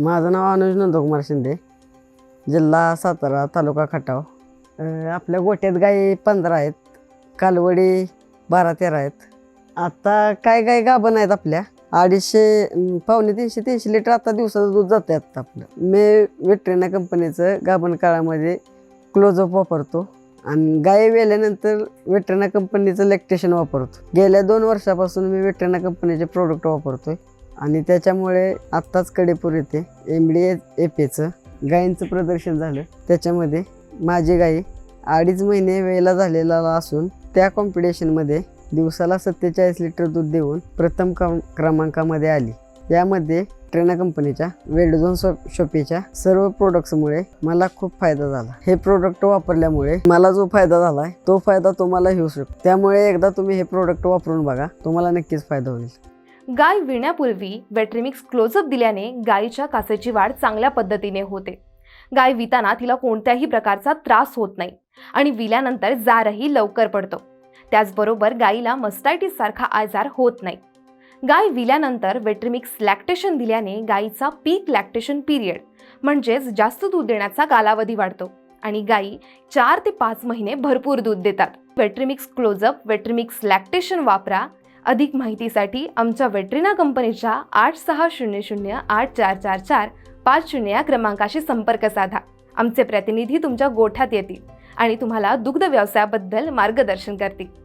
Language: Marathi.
माझं नाव अनुज नंदकुमार शिंदे जिल्हा सातारा तालुका खटाव. अं, आपल्या गोट्यात गाई पंधरा आहेत कालवडी बारा तेरा आहेत. आता काय काय गाभण आहेत आपल्या? अडीचशे अं, पावणे तीनशे तीनशे लिटर आता दिवसाचं दूध जाते आता आपलं. मी वेटरिना कंपनीचं गाभण काळामध्ये क्लोजअप वापरतो आणि गाय वेल्यानंतर वेटरिना कंपनीचं लॅक्टेशन वापरतो. गेल्या दोन वर्षापासून मी वेटरिना कंपनीचे प्रोडक्ट वापरतोय. आणि त्याच्यामुळे आत्ताच कडेपूर येते. एम डी ए एचं गायींचं प्रदर्शन झालं. त्याच्यामध्ये माझी गाई अडीच महिने वेळेला झालेला असून त्या कॉम्पिटिशनमध्ये दिवसाला सत्तेचाळीस लिटर दूध देऊन प्रथम क्रम क्रमांकामध्ये आली. यामध्ये ट्रेना कंपनीच्या वेल्डझोन शॉप शॉपीच्या सर्व प्रोडक्ट्समुळे मला खूप फायदा झाला. हे प्रोडक्ट वापरल्यामुळे मला जो फायदा झाला आहे तो फायदा तुम्हाला होऊ शकतो. त्यामुळे एकदा तुम्ही हे प्रोडक्ट वापरून बघा तुम्हाला नक्कीच फायदा होईल. गाय विण्यापूर्वी वेट्रिमिक्स क्लोजअप दिल्याने गायीच्या कासेची वाढ चांगल्या पद्धतीने होते. गाय विताना तिला कोणत्याही प्रकारचा त्रास होत नाही आणि विल्यानंतर जारही लवकर पडतो. त्याचबरोबर गायीला मस्टायटिस सारखा आजार होत नाही. गाय विल्यानंतर वेट्रिमिक्स लॅक्टेशन दिल्याने गायीचा पीक लॅक्टेशन पिरियड म्हणजेच जास्त दूध देण्याचा कालावधी वाढतो आणि गायी चार ते पाच महिने भरपूर दूध देतात. वेट्रिमिक्स क्लोजअप वेट्रिमिक्स लॅक्टेशन वापरा अधिक माहितीसाठी आमच्या वेटरिना कंपनीच्या आठ सहा शून्य शून्य आठ चार चार चार पाच शून्य या क्रमांकाशी संपर्क साधा. आमचे प्रतिनिधी तुमच्या गोठ्यात येतील आणि तुम्हाला दुग्ध व्यवसायाबद्दल मार्गदर्शन करतील.